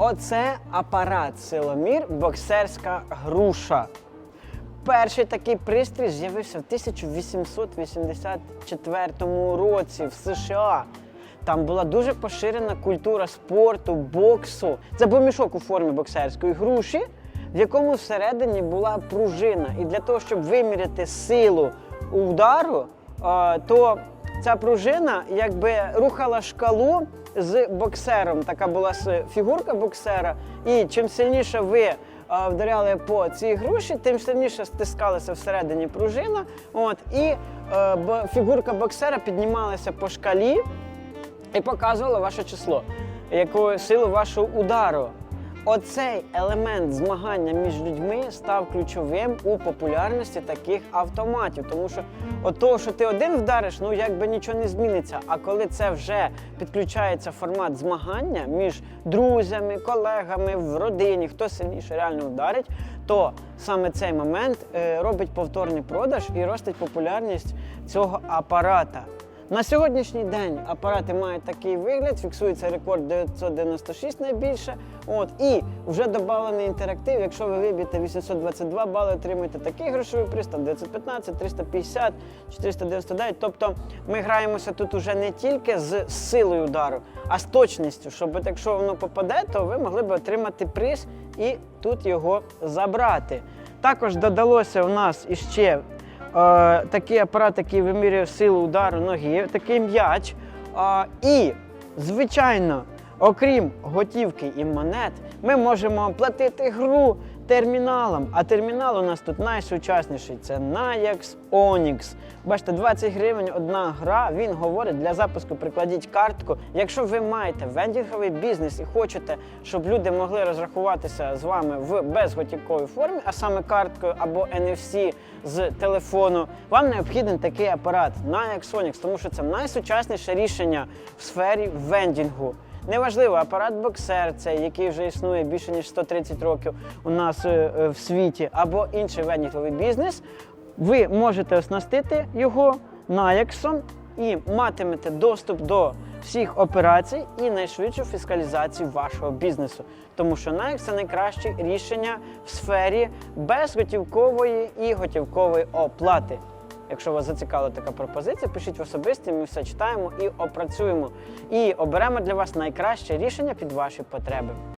Оце апарат силомір боксерська груша. Перший такий пристрій з'явився в 1884 році в США. Там була дуже поширена культура спорту, боксу. Це був мішок у формі боксерської груші, в якому всередині була пружина. І для того, щоб виміряти силу удару, то ця пружина якби рухала шкалу з боксером. Така була фігурка боксера. І чим сильніше ви е, вдаряли по цій груші, тим сильніше стискалася всередині пружина. От, і е, фігурка боксера піднімалася по шкалі і показувала ваше число, яку силу вашого удару. Оцей елемент змагання між людьми став ключовим у популярності таких автоматів. Тому що от того, що ти один вдариш, ну якби нічого не зміниться. А коли це вже підключається формат змагання між друзями, колегами в родині, хто сильніше реально вдарить, то саме цей момент е, робить повторний продаж і ростить популярність цього апарата. На сьогоднішній день апарати мають такий вигляд, фіксується рекорд 996 найбільше. От, і вже додавлений інтерактив. Якщо ви виб'єте 822 бали, отримуєте такий грошовий приз, там 915, 350, 499. Тобто ми граємося тут уже не тільки з силою удару, а з точністю, щоб якщо воно попаде, то ви могли б отримати приз і тут його забрати. Також додалося у нас іще такий апарат, який вимірює силу удару ноги, такий м'яч. Е, і, звичайно, окрім готівки і монет, ми можемо платити гру терміналом. А термінал у нас тут найсучасніший це Nayax Onyx. Бачите, 20 гривень одна гра. Він говорить для запуску прикладіть картку. Якщо ви маєте вендінговий бізнес і хочете, щоб люди могли розрахуватися з вами в безготівковій формі, а саме карткою або NFC з телефону, вам необхіден такий апарат Nayax Onyx, тому що це найсучасніше рішення в сфері вендінгу. Неважливо, апарат боксер, цей, який вже існує більше ніж 130 років у нас е, е, в світі, або інший вендінговий бізнес, ви можете оснастити його наяксом і матимете доступ до всіх операцій і найшвидшу фіскалізацію вашого бізнесу. Тому що Nike – це найкраще рішення в сфері безготівкової і готівкової оплати. Якщо вас зацікавила така пропозиція, пишіть в особисті, ми все читаємо і опрацюємо. І оберемо для вас найкраще рішення під ваші потреби.